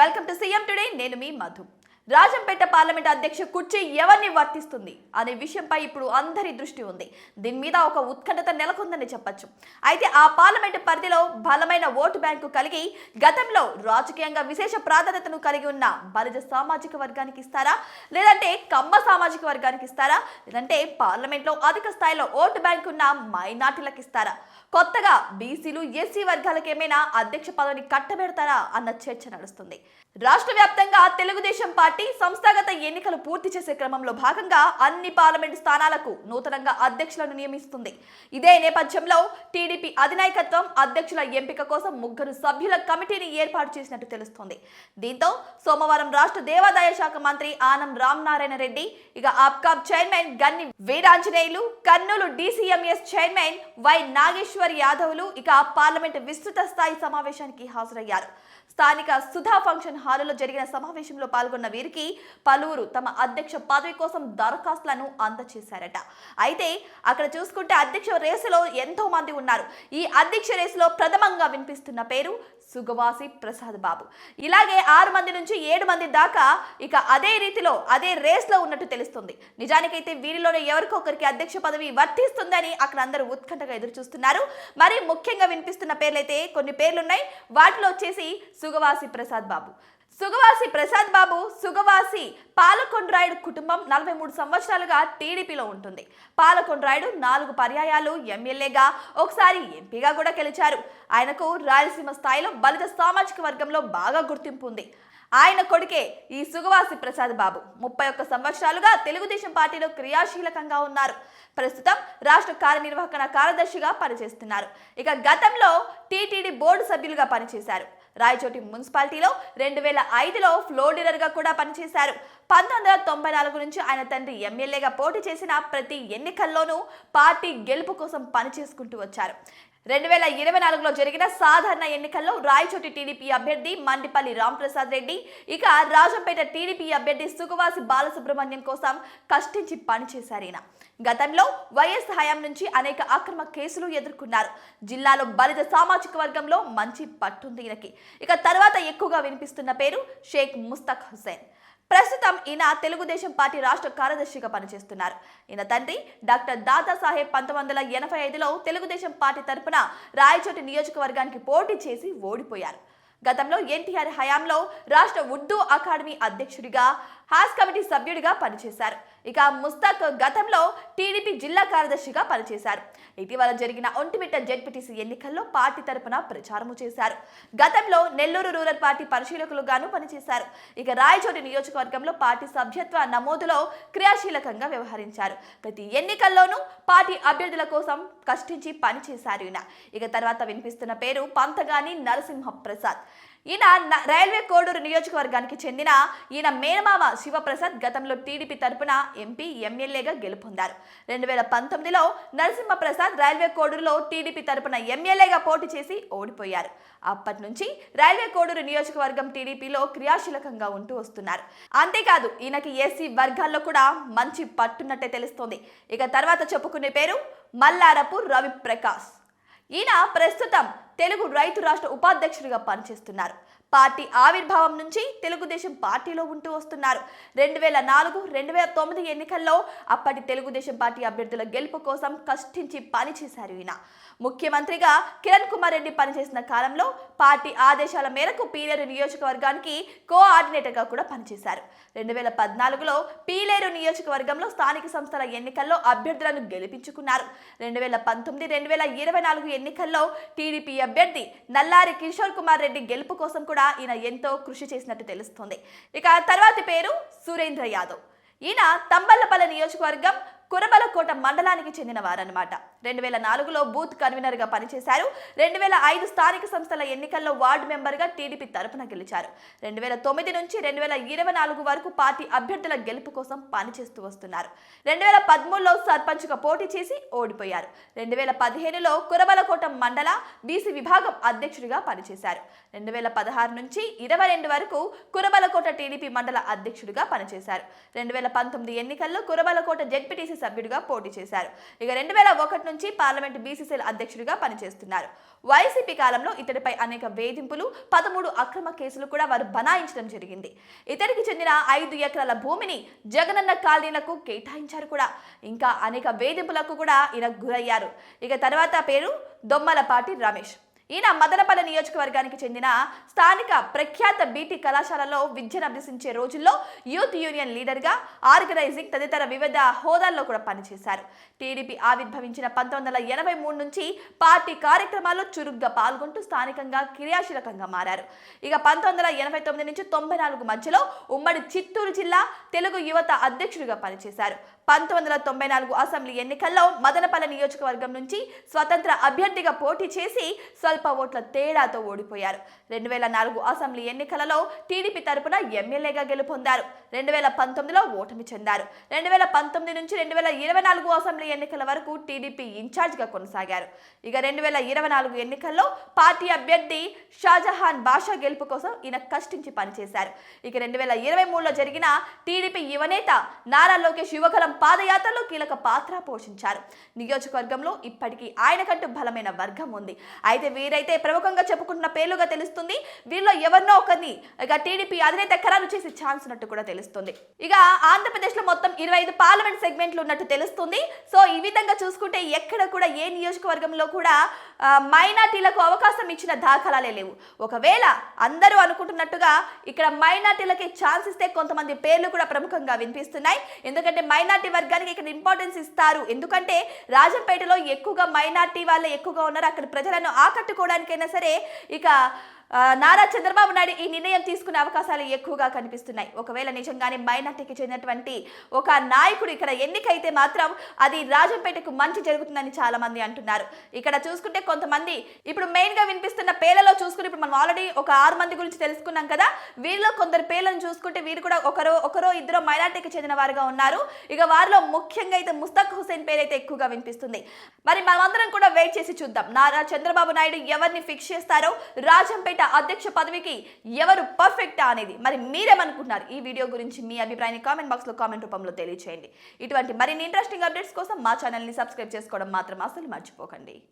Welcome to CM today. నేను మీ Madhu. Rajampet parliament అధ్యక్ష కుర్చీ ఎవరిని వర్తిస్తుంది అనే విషయంపై ఇప్పుడు అందరి దృష్టి ఉంది. దీని మీద ఒక ఉత్కంఠత నెలకొందని చెప్పొచ్చు. అయితే ఆ పార్లమెంట్ పరిధిలో బలమైన ఓటు బ్యాంకు కలిగి గతంలో రాజకీయంగా విశేష ప్రాధాన్యతను కలిగి ఉన్న బలిజ సామాజిక వర్గానికి ఇస్తారా? లేదంటే కమ్మ సామాజిక వర్గానికి ఇస్తారా? లేదంటే పార్లమెంట్లో అధిక స్థాయిలో ఓటు బ్యాంకు ఉన్న మైనార్టీలకు ఇస్తారా? కొత్తగా బీసీలు ఎస్సీ వర్గాలకు ఏమైనా అధ్యక్ష పదవిని కట్టబెడతారా? అన్న చర్చ నడుస్తుంది. రాష్ట్ర వ్యాప్తంగా తెలుగుదేశం పార్టీ సంస్థాగత ఎన్నికలు పూర్తి చేసే క్రమంలో భాగంగా అన్ని పార్లమెంటు స్థానాలకు నూతనంగా అధ్యక్షులను నియమిస్తుంది. ఇదే నేపథ్యంలో టీడీపీ అధినాయకత్వం అధ్యక్షుల ఎంపిక కోసం ముగ్గురు సభ్యుల కమిటీని ఏర్పాటు చేసినట్టు తెలుస్తోంది. దీంతో సోమవారం రాష్ట్ర దేవాదాయ శాఖ మంత్రి ఆనం రామనారాయణ రెడ్డి ఇక APCOB chairman Ganni Veeranjaneyulu Kurnool DCMS chairman Y Nageswar యాదవ్లు ఇక పార్లమెంట్ విస్తృత స్థాయి సమావేశానికి హాజరయ్యారు. స్థానిక సుధా ఫంక్షన్ హాలులో జరిగిన సమావేశంలో పాల్గొన్న వీరికి పలువురు తమ అధ్యక్ష పదవి కోసం దరఖాస్తులను అందజేశారట అయితే అక్కడ చూసుకుంటే అధ్యక్ష రేసులో ఎంతో మంది ఉన్నారు. ఈ అధ్యక్ష రేసులో ప్రథమంగా వినిపిస్తున్న పేరు సుగవాసి ప్రసాద్ బాబు. ఇలాగే ఆరు మంది నుంచి ఏడు మంది దాకా ఇక అదే రీతిలో అదే రేస్లో ఉన్నట్టు తెలుస్తుంది. నిజానికైతే వీరిలోనే ఎవరికొకరికి అధ్యక్ష పదవి వర్తిస్తుందని అక్కడ అందరూ ఉత్కంఠగా ఎదురు చూస్తున్నారు మరి ముఖ్యంగా వినిపిస్తున్న పేర్లైతే కొన్ని పేర్లున్నాయి. వాటిలో వచ్చేసి సుగవాసి ప్రసాద్ బాబు. సుగవాసి ప్రసాద్ బాబు సుగవాసి పాలకొండ్రాయుడు కుటుంబం నలభై మూడు సంవత్సరాలుగా టీడీపీలో ఉంటుంది. పాలకొండ్రాయుడు నాలుగు పర్యాయాలు ఎమ్మెల్యేగా ఒకసారి ఎంపీగా కూడా గెలిచారు. ఆయనకు రాయలసీమ స్థాయిలో బలిత సామాజిక వర్గంలో బాగా గుర్తింపు ఉంది. ఆయన కొడుకే ఈ సుగవాసి ప్రసాద్ బాబు. ముప్పై ఒక్క సంవత్సరాలుగా తెలుగుదేశం పార్టీలో క్రియాశీలకంగా ఉన్నారు. ప్రస్తుతం రాష్ట్ర కార్యనిర్వహణ కార్యదర్శిగా పనిచేస్తున్నారు. ఇక గతంలో టీటీడీ బోర్డు సభ్యులుగా పనిచేశారు. రాయచోటి మున్సిపాలిటీలో రెండు వేల ఐదులో ఫ్లోర్ డీలర్గా కూడా పనిచేశారు. పంతొమ్మిది వందల తొంభై నాలుగు నుంచి ఆయన తండ్రి ఎమ్మెల్యేగా పోటీ చేసిన ప్రతి ఎన్నికల్లోనూ పార్టీ గెలుపు కోసం పనిచేసుకుంటూ వచ్చారు. రెండు వేల ఇరవై నాలుగులో జరిగిన సాధారణ ఎన్నికల్లో రాయచోటి టీడీపీ అభ్యర్థి మండిపల్లి రాంప్రసాద్ రెడ్డి ఇక రాజంపేట టీడీపీ అభ్యర్థి సుఖవాసి బాలసుబ్రహ్మణ్యం కోసం కష్టించి పనిచేశారు గతంలో వైఎస్ హయాం నుంచి అనేక అక్రమ కేసులు ఎదుర్కొన్నారు. జిల్లాలో బలిత సామాజిక వర్గంలో మంచి పట్టుంది ఇక తర్వాత ఎక్కువగా వినిపిస్తున్న పేరు షేక్ ముస్తక్ హుసేన్ ప్రస్తుతం ఈయన తెలుగుదేశం పార్టీ రాష్ట్ర కార్యదర్శిగా పనిచేస్తున్నారు. ఈయన తండ్రి డాక్టర్ దాదాసాహెబ్ పంతొమ్మిది వందల ఎనభై ఐదులో తెలుగుదేశం పార్టీ తరఫున రాయచోటి నియోజకవర్గానికి పోటీ చేసి ఓడిపోయారు. గతంలో ఎన్టీఆర్ హయాంలో రాష్ట్ర ఉర్దూ అకాడమీ అధ్యక్షుడిగా హాస్ కమిటీ సభ్యుడిగా పనిచేశారు. ఇక ముస్తాక్ గతంలో టీడీపీ జిల్లా కార్యదర్శిగా పనిచేశారు. ఇటీవల జరిగిన ఒంటిమిట్ట జెడ్పీటీసీ ఎన్నికల్లో పార్టీ తరపున ప్రచారము చేశారు. గతంలో నెల్లూరు రూరల్ పార్టీ పరిశీలకులుగాను పనిచేశారు. ఇక రాయచోటి నియోజకవర్గంలో పార్టీ సభ్యత్వ నమోదులో క్రియాశీలకంగా వ్యవహరించారు. ప్రతి ఎన్నికల్లోనూ పార్టీ అభ్యర్థుల కోసం కష్టించి పనిచేశారు ఈయన. ఇక తర్వాత వినిపిస్తున్న పేరు పంతగాని నరసింహ ప్రసాద్ ఈయన రైల్వే కోడూరు నియోజకవర్గానికి చెందిన ఈయన మేనమామ శివప్రసాద్ గతంలో టీడీపీ తరపున ఎంపీ ఎమ్మెల్యేగా గెలుపొందారు. రెండు వేల పంతొమ్మిదిలో నరసింహప్రసాద్ రైల్వే కోడూరులో టీడీపీ తరపున ఎమ్మెల్యేగా పోటీ చేసి ఓడిపోయారు. అప్పటి నుంచి రైల్వే కోడూరు నియోజకవర్గం టీడీపీలో క్రియాశీలకంగా ఉంటూ వస్తున్నారు. అంతేకాదు ఈయనకి ఎస్సీ వర్గాల్లో కూడా మంచి పట్టున్నట్టే తెలుస్తోంది. ఇక తర్వాత చెప్పుకునే పేరు మల్లారపు రవి ప్రకాష్ ఈయన ప్రస్తుతం తెలుగు రైతు రాష్ట్ర ఉపాధ్యక్షుడిగా పనిచేస్తున్నారు. పార్టీ ఆవిర్భావం నుంచి తెలుగుదేశం పార్టీలో ఉంటూ వస్తున్నారు. రెండు వేల నాలుగు రెండు వేల తొమ్మిది ఎన్నికల్లో అప్పటి తెలుగుదేశం పార్టీ అభ్యర్థుల గెలుపు కోసం కష్టించి పనిచేశారు ఈయన. ముఖ్యమంత్రిగా కిరణ్ కుమార్ రెడ్డి పనిచేసిన కాలంలో పార్టీ ఆదేశాల మేరకు పీలేరు నియోజకవర్గానికి కోఆర్డినేటర్గా కూడా పనిచేశారు. రెండు వేల పద్నాలుగులో పీలేరు నియోజకవర్గంలో స్థానిక సంస్థల ఎన్నికల్లో అభ్యర్థులను గెలిపించుకున్నారు. రెండు వేల పంతొమ్మిది రెండు వేల ఇరవై నాలుగు ఎన్నికల్లో టీడీపీ అభ్యర్థి నల్లారి కిషోర్ కుమార్ రెడ్డి గెలుపు కోసం కూడా ఈయన ఎంతో కృషి చేసినట్టు తెలుస్తుంది. ఇక తర్వాతి పేరు సురేంద్ర యాదవ్. ఈయన తంబల్లపల్లి నియోజకవర్గం కురబలకోట మండలానికి చెందిన వారన్నమాట రెండు వేల నాలుగులో బూత్ కన్వీనర్గా పనిచేశారు. రెండు వేల ఐదు స్థానిక సంస్థల ఎన్నికల్లో వార్డు మెంబర్గా టీడీపీ తరపున గెలిచారు. రెండు వేల తొమ్మిది నుంచి రెండు వేల ఇరవై నాలుగు వరకు పార్టీ అభ్యర్థుల గెలుపు కోసం పనిచేస్తూ వస్తున్నారు. రెండు వేల పదమూడులో సర్పంచ్గా పోటీ చేసి ఓడిపోయారు. రెండు వేల పదిహేనులో కురబలకోట మండల బీసీ విభాగం అధ్యక్షుడిగా పనిచేశారు. రెండు వేల పదహారు నుంచి ఇరవై రెండు వరకు కురబలకోట టీడీపీ మండల అధ్యక్షుడిగా పనిచేశారు. రెండు వేల పంతొమ్మిది ఎన్నికల్లో కురబలకోట జెడ్పీటీసీ సభ్యుడిగా పోటీ చేశారు. ఇక రెండు వేల ఒకటి నుంచి పార్లమెంట్ బీసీసీఎల్ అధ్యక్షుడిగా పనిచేస్తున్నారు. వైసీపీ కాలంలో ఇతడిపై అనేక వేధింపులు పదమూడు అక్రమ కేసులు కూడా వారు బనాయించడం జరిగింది. ఇతడికి చెందిన ఐదు ఎకరాల భూమిని జగనన్న కాలనీలకు కేటాయించారు కూడా. ఇంకా అనేక వేధింపులకు కూడా ఈయన గురయ్యారు. ఇక తర్వాత పేరు దొమ్మలపాటి రమేష్. ఈయన మదనపల్లి నియోజకవర్గానికి చెందిన స్థానిక ప్రఖ్యాత బీటీ కళాశాలలో విద్యను అభ్యసించే రోజుల్లో యూత్ యూనియన్ లీడర్గా ఆర్గనైజింగ్ తదితర వివిధ హోదాల్లో కూడా పనిచేశారు. టీడీపీ ఆవిర్భవించిన పంతొమ్మిది వందల ఎనభై మూడు నుంచి పార్టీ కార్యక్రమాల్లో చురుగ్గా పాల్గొంటూ స్థానికంగా క్రియాశీలకంగా మారారు. ఇక పంతొమ్మిది వందల ఎనభై తొమ్మిది నుంచి తొంభై నాలుగు మధ్యలో ఉమ్మడి చిత్తూరు జిల్లా తెలుగు యువత అధ్యక్షుడిగా పనిచేశారు. పంతొమ్మిది వందల తొంభై నాలుగు అసెంబ్లీ ఎన్నికల్లో మదనపల్లి నియోజకవర్గం నుంచి స్వతంత్ర అభ్యర్థిగా పోటీ చేసి స్వల్ప ఓట్ల తేడాతో ఓడిపోయారు. రెండు వేల నాలుగు అసెంబ్లీ ఎన్నికలలో టీడీపీ తరపున ఎమ్మెల్యేగా గెలుపొందారు. రెండు వేల పంతొమ్మిదిలో ఓటమి చెందారు. రెండు వేల పంతొమ్మిది నుంచి రెండు వేల ఇరవై నాలుగు అసెంబ్లీ ఎన్నికల వరకు టీడీపీ ఇన్ఛార్జ్గా కొనసాగారు. ఇక రెండు వేల ఇరవై నాలుగు ఎన్నికల్లో పార్టీ అభ్యర్థి షాజహాన్ బాషా గెలుపు కోసం ఈయన కష్టించి పనిచేశారు. ఇక రెండు వేల ఇరవై మూడులో జరిగిన టీడీపీ యువనేత నారా లోకేష్ యువకలం పాదయాత్రలో కీలక పాత్ర పోషించారు. నియోజకవర్గంలో ఇప్పటికీ ఆయనకంటూ బలమైన వర్గం ఉంది. అయితే వీరైతే ప్రముఖంగా చెప్పుకుంటున్న పేర్లుగా తెలుస్తుంది. వీళ్ళలో ఎవరినో ఒకరిని ఇక టీడీపీ అధినేత ఖరారు చేసే ఛాన్స్ ఉన్నట్టు కూడా తెలుస్తుంది. ఇక ఆంధ్రప్రదేశ్లో మొత్తం ఇరవై ఐదు పార్లమెంట్ సెగ్మెంట్లు ఉన్నట్టు తెలుస్తుంది. సో ఈ విధంగా చూసుకుంటే ఎక్కడ కూడా ఏ నియోజకవర్గంలో కూడా మైనార్టీలకు అవకాశం ఇచ్చిన దాఖలాలే లేవు. ఒకవేళ అందరూ అనుకుంటున్నట్టుగా ఇక్కడ మైనార్టీలకి ఛాన్స్ ఇస్తే కొంతమంది పేర్లు కూడా ప్రముఖంగా వినిపిస్తున్నాయి. ఎందుకంటే మైనార్టీ వర్గానికి ఇక్కడ ఇంపార్టెన్స్ ఇస్తారు. ఎందుకంటే రాజంపేటలో ఎక్కువగా మైనార్టీ వాళ్ళే ఎక్కువగా ఉన్నారు. అక్కడ ప్రజలను ఆకట్టుకోవడానికైనా సరే ఇక నారా చంద్రబాబు నాయుడు ఈ నిర్ణయం తీసుకునే అవకాశాలు ఎక్కువగా కనిపిస్తున్నాయి. ఒకవేళ నిజంగానే మైనార్టీకి చెందినటువంటి ఒక నాయకుడు ఇక్కడ ఎన్నికైతే మాత్రం అది రాజంపేటకు మంచి జరుగుతుందని చాలా మంది అంటున్నారు. ఇక్కడ చూసుకుంటే కొంతమంది ఇప్పుడు మెయిన్గా వినిపిస్తున్న పేర్లలో చూసుకుని ఇప్పుడు మనం ఆల్రెడీ ఒక ఆరు మంది గురించి తెలుసుకున్నాం కదా. వీరిలో కొందరు పేర్లను చూసుకుంటే వీరు కూడా ఒకరో ఒకరో ఇద్దరు మైనార్టీకి చెందిన వారుగా ఉన్నారు. ఇక వారిలో ముఖ్యంగా అయితే ముస్తక్ హుసేన్ పేరు అయితే ఎక్కువగా వినిపిస్తుంది. మరి మనమందరం కూడా వెయిట్ చేసి చూద్దాం. నారా చంద్రబాబు నాయుడు ఎవరిని ఫిక్స్ చేస్తారో? రాజంపేట అధ్యక్ష పదవికి ఎవరు పర్ఫెక్టా అనేది. మరి మీరేమనుకుంటున్నారు? ఈ వీడియో గురించి మీ అభిప్రాయాన్ని కామెంట్ బాక్స్లో కామెంట్ రూపంలో తెలియచేయండి. ఇటువంటి మరిన్ని ఇంట్రెస్టింగ్ అప్డేట్స్ కోసం మా ఛానల్ని సబ్స్క్రైబ్ చేసుకోవడం మాత్రం అసలు మర్చిపోకండి.